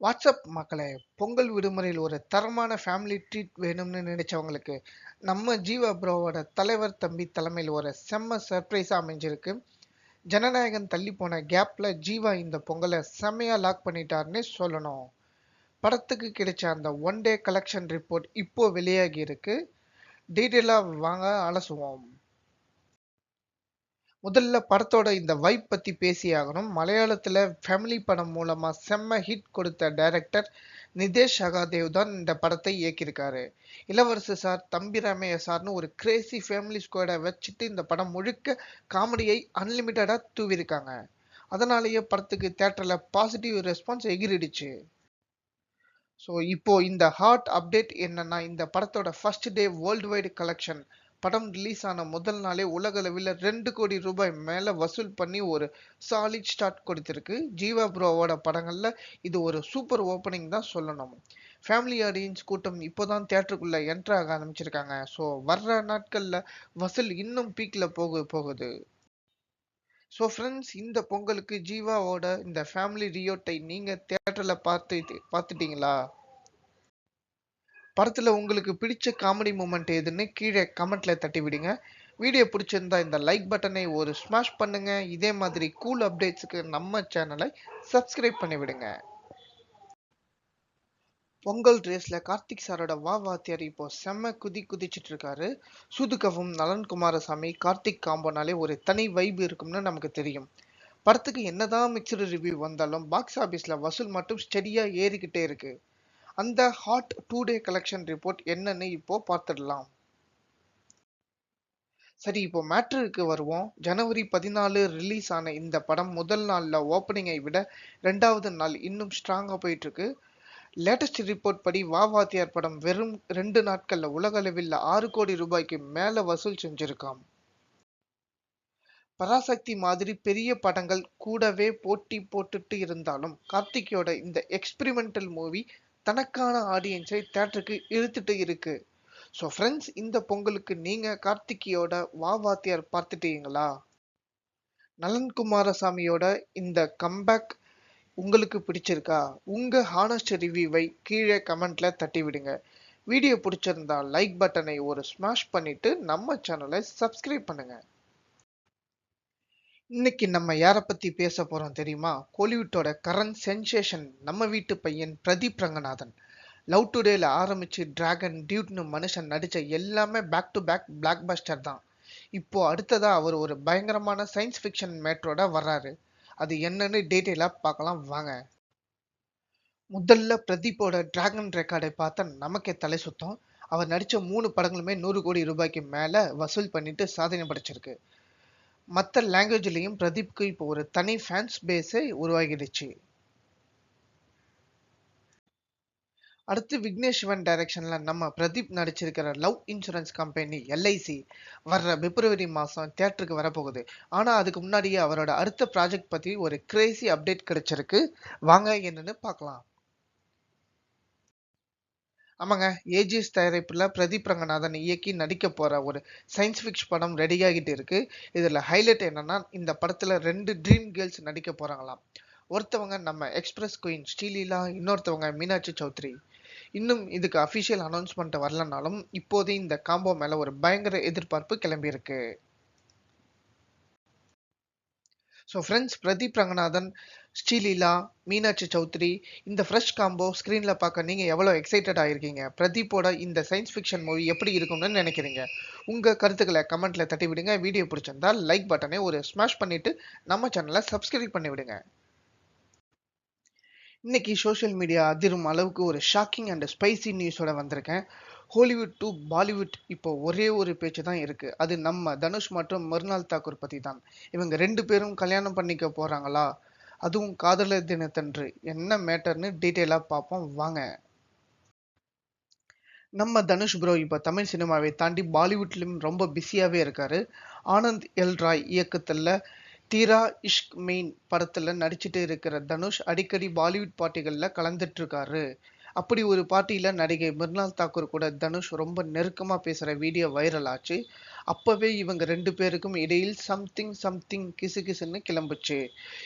WhatsApp மக்களை பொங்கல் விடுமுறையில் ஒரு தரமான ஃபேமிலி ட்ரீட் வேணும்னு நினைச்சவங்களுக்கு நம்ம ஜீவா ப்ரோவோட தலைவர் தம்பி தலைமையில் ஒரு செம்ம சர்ப்ரைஸாக அமைஞ்சிருக்கு. ஜனநாயகன் தள்ளி போன கேப்பில் ஜீவா இந்த பொங்கலை செம்மையா லாக் பண்ணிட்டாருன்னு சொல்லணும். படத்துக்கு கிடைச்ச அந்த ஒன் டே கலெக்ஷன் ரிப்போர்ட் இப்போ வெளியாகி இருக்கு. டீட்டெயிலாக வாங்க அலசுவோம். முதல்ல படத்தோட இந்த வைப் பத்தி பேசியாகணும். மலையாளத்துல ஃபேமிலி படம் மூலமா செம்ம ஹிட் கொடுத்த டைரக்டர் நிதேஷ் சகாதேவ் தான் இந்த படத்தை இயக்கியிருக்காரு. இளவரசு சார் தம்பிராமேயா சார்னு ஒரு கிரேசி ஃபேமிலி ஸ்குவாடை வச்சுட்டு இந்த படம் முழுக்க காமெடியை அன்லிமிட்டடாக தூவிருக்காங்க அதனாலேயே படத்துக்கு தேட்டர்ல பாசிட்டிவ் ரெஸ்பான்ஸ் எகிரிடுச்சு. ஸோ இப்போ இந்த ஹாட் அப்டேட் என்னன்னா இந்த படத்தோட first day worldwide collection படம் ரிலீஸ் ஆன முதல் நாளே உலகளவில் ரெண்டு கோடி ரூபாய் மேலே வசூல் பண்ணி ஒரு சாலிட் ஸ்டார்ட் கொடுத்துருக்கு. ஜீவா ப்ரோவோட படங்களில் இது ஒரு சூப்பர் ஓப்பனிங் தான் சொல்லணும். ஃபேமிலி ஆடியன்ஸ் கூட்டம் இப்போதான் தேட்டருக்குள்ளே என்ட்ரு ஆக ஆரம்பிச்சிருக்காங்க. ஸோ வர்ற நாட்களில் வசூல் இன்னும் பீக்கில் போக போகுது. ஸோ ஃப்ரெண்ட்ஸ் இந்த பொங்கலுக்கு ஜீவாவோட இந்த ஃபேமிலி ரியோட்டை நீங்கள் தேட்டரில் பார்த்து பார்த்துட்டீங்களா? படத்தில் உங்களுக்கு பிடிச்ச காமெடி மூமெண்ட் எதுன்னு கீழே கமெண்ட்டில் தட்டி விடுங்க. வீடியோ பிடிச்சிருந்தா இந்த லைக் பட்டனை ஒரு ஸ்மாஷ் பண்ணுங்க. இதே மாதிரி கூல் அப்டேட்ஸுக்கு நம்ம சேனலை சப்ஸ்கிரைப் பண்ணி விடுங்க பொங்கல் ரேஸ்ல கார்த்திக் சாரோட வா வாத்தியார் இப்போ செம்ம குதி குதிச்சிட்டு இருக்காரு. சூதுகவும் நலன் குமாரசாமி கார்த்திக் காம்போனாலே ஒரு தனி வைப் இருக்கும்னு நமக்கு தெரியும். படத்துக்கு என்னதான் மிக்சடு ரிவ்யூ வந்தாலும் பாக்ஸ் ஆஃபீஸில் வசூல் மட்டும் ஸ்டெடியாக ஏறிக்கிட்டே இருக்குது அந்த hot today collection report என்னன்னு இப்போ பார்த்துடலாம். சரி இப்போ மேட்ருக்கு வருவோம். ஜனவரி பதினாலு ரிலீஸ் ஆன இந்த படம் முதல் நாள்ல ஓப்பனிங்கை விட ரெண்டாவது நாள் இன்னும் ஸ்ட்ராங்கா போயிட்டு இருக்கு லேட்டஸ்ட் ரிப்போர்ட் படி வா வாத்தியார் படம் வெறும் ரெண்டு நாட்கள்ல உலகளவில் ஆறு கோடி ரூபாய்க்கு மேல வசூல் செஞ்சிருக்காம். பராசக்தி மாதிரி பெரிய படங்கள் கூடவே போட்டி போட்டுட்டு இருந்தாலும் கார்த்திகோட இந்த எக்ஸ்பிரிமெண்டல் மூவி தனக்கான ஆடியன்ஸை தேட்டருக்கு இழுத்துட்டு இருக்கு. ஸோ ஃப்ரெண்ட்ஸ் இந்த பொங்கலுக்கு நீங்கள் கார்த்திகியோட வா வாத்தியார் பார்த்துட்டீங்களா? நலன் குமாரசாமியோட இந்த கம்பேக் உங்களுக்கு பிடிச்சிருக்கா? உங்க ஹானஸ்ட் ரிவ்யூவை கீழே கமெண்ட்ல தட்டி விடுங்க வீடியோ பிடிச்சிருந்தா லைக் பட்டனை ஒரு ஸ்மாஷ் பண்ணிட்டு நம்ம சேனலை சப்ஸ்கிரைப் பண்ணுங்க. இன்னைக்கு நம்ம யாரை பத்தி பேச போறோம் தெரியுமா? கோலிவுட்டோட கரண்ட் சென்சேஷன் நம்ம வீட்டு பையன் பிரதீப் ரங்கநாதன். லவ் டுடேல ஆரம்பிச்சு டிராகன் டியூட்னு மனுஷன் நடிச்ச எல்லாமே back to back blockbuster தான். இப்போ அடுத்ததா அவர் ஒரு பயங்கரமான சயின்ஸ் ஃபிக்ஷன் மேட்ரோட வர்றாரு. அது என்னன்னு டீட்டெயிலாக பார்க்கலாம் வாங்க. முதல்ல பிரதீப்போட டிராகன் ரெக்கார்டை பார்த்தா நமக்கே தலை சுத்தம். அவர் நடிச்ச மூணு படங்களுமே நூறு கோடி ரூபாய்க்கு மேலே வசூல் பண்ணிட்டு சாதனை படைச்சிருக்கு. மற்ற லாங்குவேஜ்லயும் பிரதீப்க்கு இப்போ ஒரு தனி ஃபேன்ஸ் பேஸே உருவாகிடுச்சு. அடுத்து விக்னேஷ் சிவன் டைரக்ஷன்ல நம்ம பிரதீப் நடிச்சிருக்கிற லவ் இன்சூரன்ஸ் கம்பெனி எல்ஐசி வர்ற பிப்ரவரி மாசம் தியேட்டருக்கு வரப்போகுது. ஆனா அதுக்கு முன்னாடியே அவரோட அடுத்த ப்ராஜெக்ட் பற்றி ஒரு கிரேசி அப்டேட் கிடைச்சிருக்கு. வாங்க என்னன்னு பார்க்கலாம். ஆமாங்க ஏஜிஎஸ் தயாரிப்பில் பிரதீப் ரங்கநாதன் இயக்கி நடிக்க போகிற ஒரு சயின்ஸ் ஃபிக்ஸ் படம் ரெடி ஆகிட்டு இருக்கு. இதில் ஹைலைட் என்னன்னா இந்த படத்தில் ரெண்டு ட்ரீம் கேர்ள்ஸ் நடிக்க போகிறாங்களாம் ஒருத்தவங்க நம்ம எக்ஸ்பிரஸ் குயின் ஸ்ரீலீலா இன்னொருத்தவங்க மீனாட்சி சௌத்ரி. இன்னும் இதுக்கு அஃபிஷியல் அனௌன்ஸ்மெண்ட் வரலனாலும் இப்போதே இந்த காம்போ மேலே ஒரு பயங்கர எதிர்பார்ப்பு கிளம்பியிருக்கு இருக்கு ஸோ ஃப்ரெண்ட்ஸ் பிரதீப் ரங்கநாதன் ஸ்ரீலீலா மீனாட்சி சௌத்ரி இந்த ஃப்ரெஷ் காம்போ ஸ்க்ரீனில் பார்க்க நீங்கள் எவ்வளோ எக்ஸைட்டட் ஆகிருக்கீங்க பிரதீப்போட இந்த சயின்ஸ் ஃபிக்ஷன் மூவி எப்படி இருக்கும்னு நினைக்கிறீங்க? உங்கள் கருத்துக்களை கமெண்ட்டில் தட்டி விடுங்க வீடியோ பிடிச்சிருந்தால் லைக் பட்டனை ஒரு ஸ்மாஷ் பண்ணிவிட்டு நம்ம சேனலை சப்ஸ்கிரைப் பண்ணி விடுங்க இன்னைக்கு சோஷியல் மீடியா அதிரும் அளவுக்கு ஒரு ஷாக்கிங் அண்ட் ஸ்பைசி நியூஸோட வந்திருக்கேன். ஹாலிவுட் டு பாலிவுட் இப்போ ஒரே ஒரு பேச்சு தான் இருக்கு. அது நம்ம தனுஷ் மற்றும் மறுநாள் தாக்கூர் பத்தி தான். இவங்க ரெண்டு பேரும் கல்யாணம் பண்ணிக்க போறாங்களா? அதுவும் காதலர் தினத்தன்று. என்ன மேட்டர்னு டீட்டெயிலாக பார்ப்போம். வாங்க. நம்ம தனுஷ் ப்ரோ இப்போ தமிழ் சினிமாவை தாண்டி பாலிவுட்லையும் ரொம்ப பிஸியாகவே இருக்காரு. ஆனந்த் எல் ராய் இயக்கத்தில் தீரா இஷ்க் மெயின் படத்துல நடிச்சுட்டு இருக்கிற தனுஷ் அடிக்கடி பாலிவுட் பாட்டிகளில் கலந்துட்டு இருக்காரு அப்படி ஒரு பாட்டியில் நடிகை மிர்னால் தாக்கூர் கூட தனுஷ் ரொம்ப நெருக்கமாக பேசுகிற வீடியோ வைரல் ஆச்சு. அப்போவே இவங்க ரெண்டு பேருக்கும் இடையில் சம்திங் சம்திங் கிசு கிசுன்னு கிளம்புச்சு.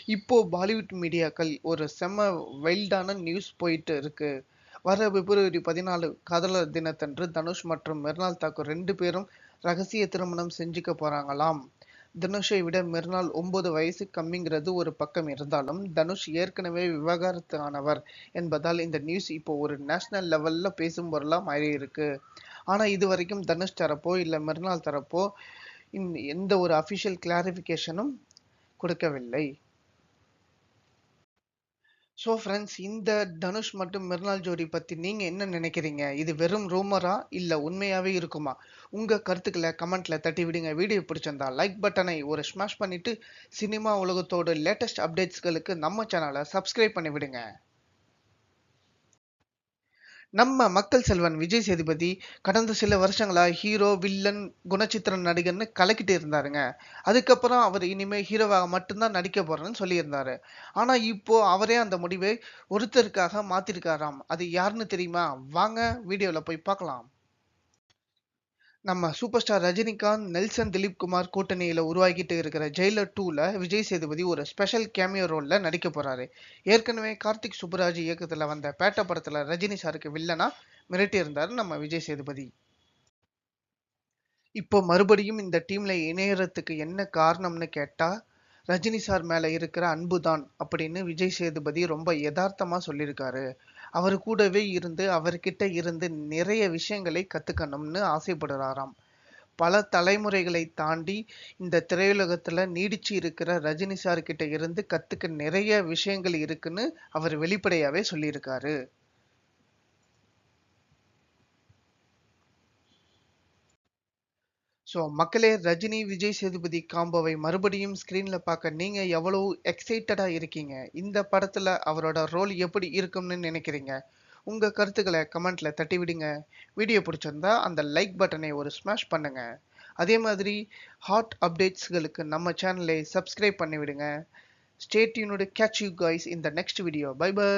இப்போது பாலிவுட் மீடியாக்கள் ஒரு செம வைல்டான நியூஸ் போயிட்டு இருக்கு. வர பிப்ரவரி பதினாலு காதலர் தினத்தன்று தனுஷ் மற்றும் மிர்னால் தாக்கூர் ரெண்டு பேரும் ரகசிய திருமணம் செஞ்சுக்க போகிறாங்களாம் தனுஷை விட மிர்னால் ஒன்பது வயசு கம்மிங்கிறது ஒரு பக்கம் இருந்தாலும் தனுஷ் ஏற்கனவே விவாகரத்து ஆனவர் என்பதால் இந்த நியூஸ் இப்போ ஒரு நேஷனல் லெவல்ல பேசும் பொருளா மாறி இருக்கு ஆனா இது வரைக்கும் தனுஷ் தரப்போ இல்ல மிர்னால் தரப்போ இந்த எந்த ஒரு அபிஷியல் கிளாரிபிகேஷனும் கொடுக்கவில்லை. ஸோ ஃப்ரெண்ட்ஸ் இந்த தனுஷ் மற்றும் மிர்னால் ஜோடி பத்தி நீங்க என்ன நினைக்கிறீங்க? இது வெறும் ரூமரா இல்ல உண்மையாவே இருக்குமா? உங்க கருத்துக்களை கமெண்ட்ல தட்டி விடுங்க. வீடியோ பிடிச்சிருந்தா லைக் பட்டனை ஒரு ஸ்மாஷ் பண்ணிட்டு சினிமா உலகத்தோட லேட்டஸ்ட் அப்டேட்ஸ்களுக்கு நம்ம சேனலை சப்ஸ்கிரைப் பண்ணி விடுங்க. நம்ம மக்கள் செல்வன் விஜய் சேதுபதி கடந்த சில வருஷங்களா ஹீரோ வில்லன் குணச்சித்திர நடிகர்னு கலக்கிட்டு இருந்தாருங்க. அதுக்கப்புறம் அவர் இனிமே ஹீரோவாக மட்டும்தான் நடிக்க போறேன்னு சொல்லியிருந்தாரு. ஆனா இப்போ அவரே அந்த முடிவை ஒருத்தருக்காக மாத்திருக்காராம். அது யாருன்னு தெரியுமா? வாங்க வீடியோல போய் பார்க்கலாம். நம்ம super star Rajinikanth Nelson Dilip Kumar உருவாகிட்டு இருக்கிற ஜெயிலர் டூவில் விஜய் சேதுபதி ஒரு ஸ்பெஷல் கேமியோ ரோலில் நடிக்க போகிறாரு ஏற்கனவே கார்த்திக் சுப்புராஜ் இயக்கத்தில் வந்த பேட்ட படத்தில் ரஜினி சாருக்கு வில்லனா மிரட்டியிருந்தார் நம்ம விஜய் சேதுபதி. இப்போ மறுபடியும் இந்த டீமில் இணையறதுக்கு என்ன காரணம்னு கேட்டால் ரஜினி சார் மேலே இருக்கிற அன்பு தான் அப்படின்னு விஜய் சேதுபதி ரொம்ப யதார்த்தமாக சொல்லியிருக்காரு. அவர் கூடவே இருந்து அவர்கிட்ட இருந்து நிறைய விஷயங்களை கத்துக்கணும்னு ஆசைப்படுறாராம். பல தலைமுறைகளை தாண்டி இந்த திரையுலகத்துல நீடிச்சு இருக்கிற ரஜினி சார் கிட்ட இருந்து கத்துக்க நிறைய விஷயங்கள் இருக்குன்னு அவர் வெளிப்படையாவே சொல்லியிருக்காரு. ஸோ மக்களே ரஜினி விஜய் சேதுபதி காம்போவை மறுபடியும் ஸ்க்ரீனில் பார்க்க நீங்கள் எவ்வளோ எக்ஸைட்டடாக இருக்கீங்க? இந்த படத்தில் அவரோட ரோல் எப்படி இருக்கும்னு நினைக்கிறீங்க? உங்கள் கருத்துக்களை கமெண்ட்டில் தட்டி விடுங்க. வீடியோ பிடிச்சிருந்தா அந்த லைக் பட்டனை ஒரு ஸ்மாஷ் பண்ணுங்க. அதே மாதிரி ஹாட் அப்டேட்ஸ்களுக்கு நம்ம சேனலை சப்ஸ்கிரைப் பண்ணி விடுங்க stay tuned catch you guys இந்த நெக்ஸ்ட் வீடியோ பை பை